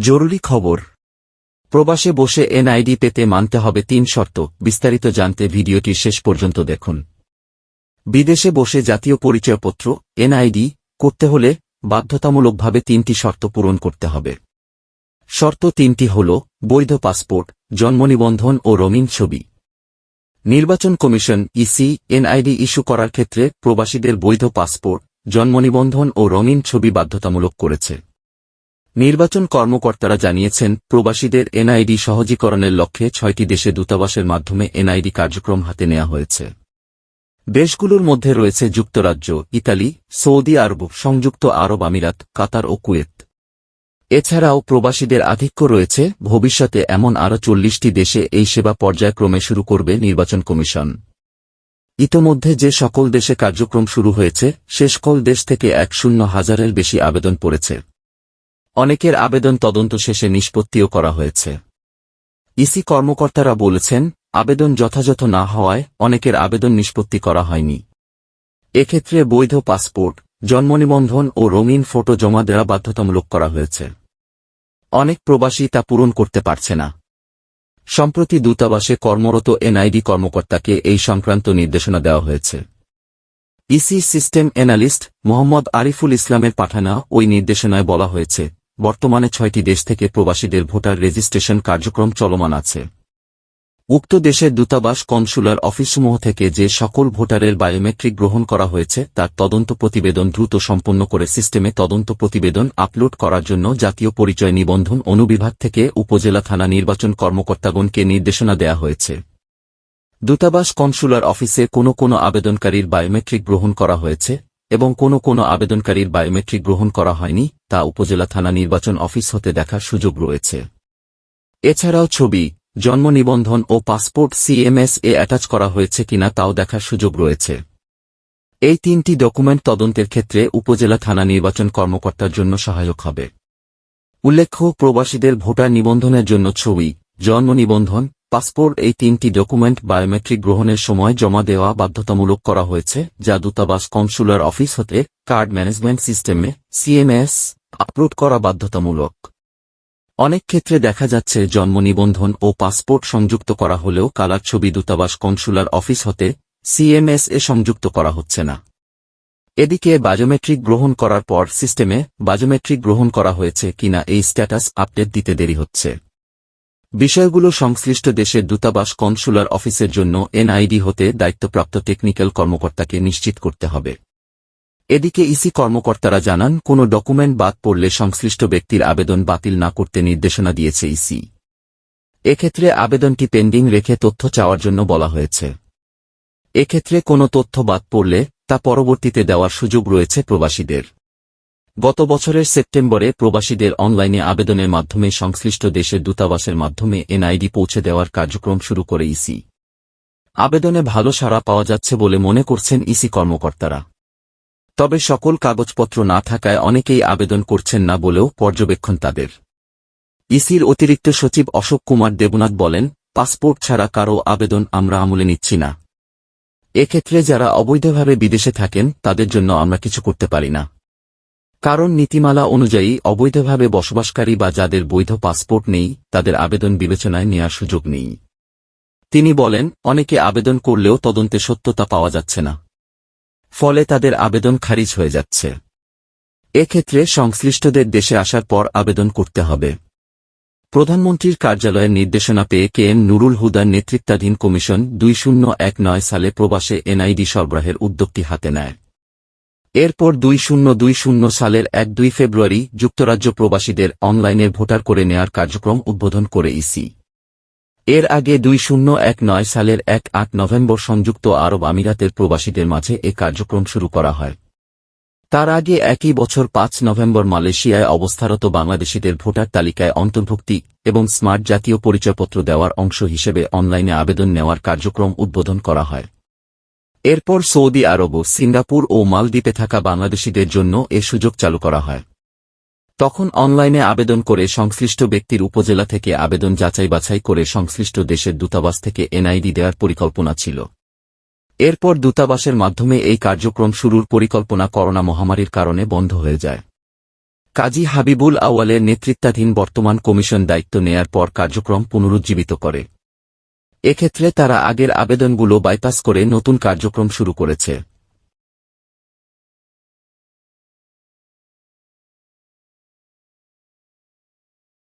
জরুরি খবর। প্রবাসে বসে এনআইডি পেতে মানতে হবে তিন শর্ত, বিস্তারিত জানতে ভিডিওটি শেষ পর্যন্ত দেখুন। বিদেশে বসে জাতীয় পরিচয়পত্র, এনআইডি করতে হলে বাধ্যতামূলকভাবে তিনটি শর্ত পূরণ করতে হবে। শর্ত তিনটি হল, বৈধ পাসপোর্ট, জন্ম নিবন্ধন ও রঙিন ছবি। নির্বাচন কমিশন ইসি এনআইডি ইস্যু করার ক্ষেত্রে প্রবাসীদের বৈধ পাসপোর্ট, জন্ম নিবন্ধন ও রঙিন ছবি বাধ্যতামূলক করেছে। নির্বাচন কর্মকর্তারা জানিয়েছেন, প্রবাসীদের এনআইডি সহজীকরণের লক্ষ্যে ছয়টি দেশে দূতাবাসের মাধ্যমে এনআইডি কার্যক্রম হাতে নেওয়া হয়েছে। দেশগুলোর মধ্যে রয়েছে যুক্তরাজ্য, ইতালি, সৌদি আরব, সংযুক্ত আরব আমিরাত, কাতার ও কুয়েত। এছাড়াও প্রবাসীদের আধিক্য রয়েছে, ভবিষ্যতে এমন আরও চল্লিশটি দেশে এই সেবা পর্যায়ক্রমে শুরু করবে নির্বাচন কমিশন। ইতোমধ্যে যে সকল দেশে কার্যক্রম শুরু হয়েছে সে সকল দেশ থেকে এক শূন্য হাজারের বেশি আবেদন পড়েছে। অনেকের আবেদন তদন্ত শেষে নিষ্পত্তিও করা হয়েছে। ইসি কর্মকর্তারা বলেছেন, আবেদন যথাযথ না হওয়ায় অনেকের আবেদন নিষ্পত্তি করা হয়নি। এক্ষেত্রে বৈধ পাসপোর্ট জন্মনিবন্ধন ও রঙিন ফটো জমা দেওয়া বাধ্যতামূলক করা হয়েছে। অনেক প্রবাসী তা পূরণ করতে পারছে না। সম্প্রতি দূতাবাসে কর্মরত এনআইডি কর্মকর্তাকে এই সংক্রান্ত নির্দেশনা দেওয়া হয়েছে। EC system analyst Mohammad Ariful ইসলামের পাঠানো ওই নির্দেশনায় বলা হয়েছে বর্তমানে ছয়টি দেশ থেকে প্রবাসীদের ভোটার রেজিস্ট্রেশন কার্যক্রম চলমান আছে। উক্ত দেশের দূতাবাস কনসুলার অফিসসমূহ থেকে যে সকল ভোটারের বায়োমেট্রিক গ্রহণ করা হয়েছে, তার তদন্ত প্রতিবেদন দ্রুত সম্পন্ন করে সিস্টেমে তদন্ত প্রতিবেদন আপলোড করার জন্য জাতীয় পরিচয় নিবন্ধন অনুবিভাগ থেকে উপজেলা থানা নির্বাচন কর্মকর্তাগণকে নির্দেশনা দেয়া হয়েছে। দূতাবাস কনসুলার অফিসে কোনো কোনো আবেদনকারীর বায়োমেট্রিক গ্রহণ করা হয়েছে, এবং কোনো কোনো আবেদনকারীর বায়োমেট্রিক গ্রহণ করা হয়নি তা উপজেলা থানা নির্বাচন অফিস হতে দেখার সুযোগ রয়েছে। এছাড়াও ছবি, জন্ম নিবন্ধন ও পাসপোর্ট সিএমএস এ অ্যাটাচ করা হয়েছে কিনা তাও দেখার সুযোগ রয়েছে। এই তিনটি ডকুমেন্ট তদন্তের ক্ষেত্রে উপজেলা থানা নির্বাচন কর্মকর্তার জন্য সহায়ক হবে। উল্লেখ্য, প্রবাসীদের ভোটার নিবন্ধনের জন্য ছবি, জন্ম নিবন্ধন, পাসপোর্ট এই তিনটি ডকুমেন্ট বায়োমেট্রিক গ্রহণের সময় জমা দেওয়া বাধ্যতামূলক করা হয়েছে যা দূতাবাস কনসুলার অফিস হতে কার্ড ম্যানেজমেন্ট সিস্টেমে, সিএমএস আপলোড করা বাধ্যতামূলক। অনেক ক্ষেত্রে দেখা যাচ্ছে জন্ম নিবন্ধন ও পাসপোর্ট সংযুক্ত করা হলেও কালার ছবি, দূতাবাস, কনসুলার অফিস হতে সিএমএস এ সংযুক্ত করা হচ্ছে না। এদিকে বায়োমেট্রিক গ্রহণ করার পর সিস্টেমে বায়োমেট্রিক গ্রহণ করা হয়েছে কিনা এই স্ট্যাটাস আপডেট দিতে দেরি হচ্ছে। বিষয়গুলো সংশ্লিষ্ট দেশের দূতাবাস, কনসুলার অফিসের জন্য এনআইডি হতে দায়িত্বপ্রাপ্ত টেকনিক্যাল কর্মকর্তাকে নিশ্চিত করতে হবে। এদিকে ইসি কর্মকর্তারা জানান, কোনো ডকুমেন্ট বাদ পড়লে সংশ্লিষ্ট ব্যক্তির আবেদন বাতিল না করতে নির্দেশনা দিয়েছে ইসি। এক্ষেত্রে আবেদনটি পেন্ডিং রেখে তথ্য চাওয়ার জন্য বলা হয়েছে। এক্ষেত্রে কোনো তথ্য বাদ পড়লে তা পরবর্তীতে দেওয়ার সুযোগ রয়েছে প্রবাসীদের। গত বছরের সেপ্টেম্বরে প্রবাসীদের অনলাইনে আবেদনের মাধ্যমে সংশ্লিষ্ট দেশের দূতাবাসের মাধ্যমে এনআইডি পৌঁছে দেওয়ার কার্যক্রম শুরু করে ইসি। আবেদনে ভালো সাড়া পাওয়া যাচ্ছে বলে মনে করছেন ইসি কর্মকর্তারা। তবে সকল কাগজপত্র না থাকায় অনেকেই আবেদন করছেন না বলেও পর্যবেক্ষণ তাদের। ইসির অতিরিক্ত সচিব অশোক কুমার দেবনাথ বলেন, পাসপোর্ট ছাড়া কারও আবেদন আমরা আমলে নিচ্ছি না। এক্ষেত্রে যারা অবৈধভাবে বিদেশে থাকেন, তাদের জন্য আমরা কিছু করতে পারি না। কারণ নীতিমালা অনুযায়ী অবৈধভাবে বসবাসকারী বা যাদের বৈধ পাসপোর্ট নেই, তাদের আবেদন বিবেচনায় নেওয়ার সুযোগ নেই। তিনি বলেন, অনেকে আবেদন করলেও তদন্তে সত্যতা পাওয়া যাচ্ছে না। ফলে তাদের আবেদন খারিজ হয়ে যাচ্ছে। এক্ষেত্রে সংশ্লিষ্টদের দেশে আসার পর আবেদন করতে হবে। প্রধানমন্ত্রীর কার্যালয়ের নির্দেশনা পেয়ে কে এম নুরুল হুদার নেতৃত্বাধীন কমিশন দুই শূন্য এক নয় সালে প্রবাসে এনআইডি সরবরাহের উদ্যোগটি হাতে নেয়। এরপর দুই শূন্য দুই শূন্য সালের এক দুই ফেব্রুয়ারি যুক্তরাজ্য প্রবাসীদের অনলাইনে ভোটার করে নেয়ার কার্যক্রম উদ্বোধন করে ইসি। এর আগে দুই শূন্য এক নয় সালের এক আট নভেম্বর সংযুক্ত আরব আমিরাতের প্রবাসীদের মাঝে এ কার্যক্রম শুরু করা হয়। তার আগে একই বছর পাঁচ নভেম্বর মালয়েশিয়ায় অবস্থারত বাংলাদেশিদের ভোটার তালিকায় অন্তর্ভুক্তি এবং স্মার্ট জাতীয় পরিচয়পত্র দেওয়ার অংশ হিসেবে অনলাইনে আবেদন নেওয়ার কার্যক্রম উদ্বোধন করা হয়। এরপর সৌদি আরব, সিঙ্গাপুর ও মালদ্বীপে থাকা বাংলাদেশিদের জন্য এ সুযোগ চালু করা হয়। তখন অনলাইনে আবেদন করে সংশ্লিষ্ট ব্যক্তির উপজেলা থেকে আবেদন যাচাই বাছাই করে সংশ্লিষ্ট দেশের দূতাবাস থেকে এনআইডি দেওয়ার পরিকল্পনা ছিল। এরপর দূতাবাসের মাধ্যমে এই কার্যক্রম শুরুর পরিকল্পনা করোনা মহামারীর কারণে বন্ধ হয়ে যায়। কাজী হাবিবুল আওয়ালের নেতৃত্বাধীন বর্তমান কমিশন দায়িত্ব নেয়ার পর কার্যক্রম পুনরুজ্জীবিত করে। এক্ষেত্রে তারা আগের আবেদনগুলো বাইপাস করে নতুন কার্যক্রম শুরু করেছে।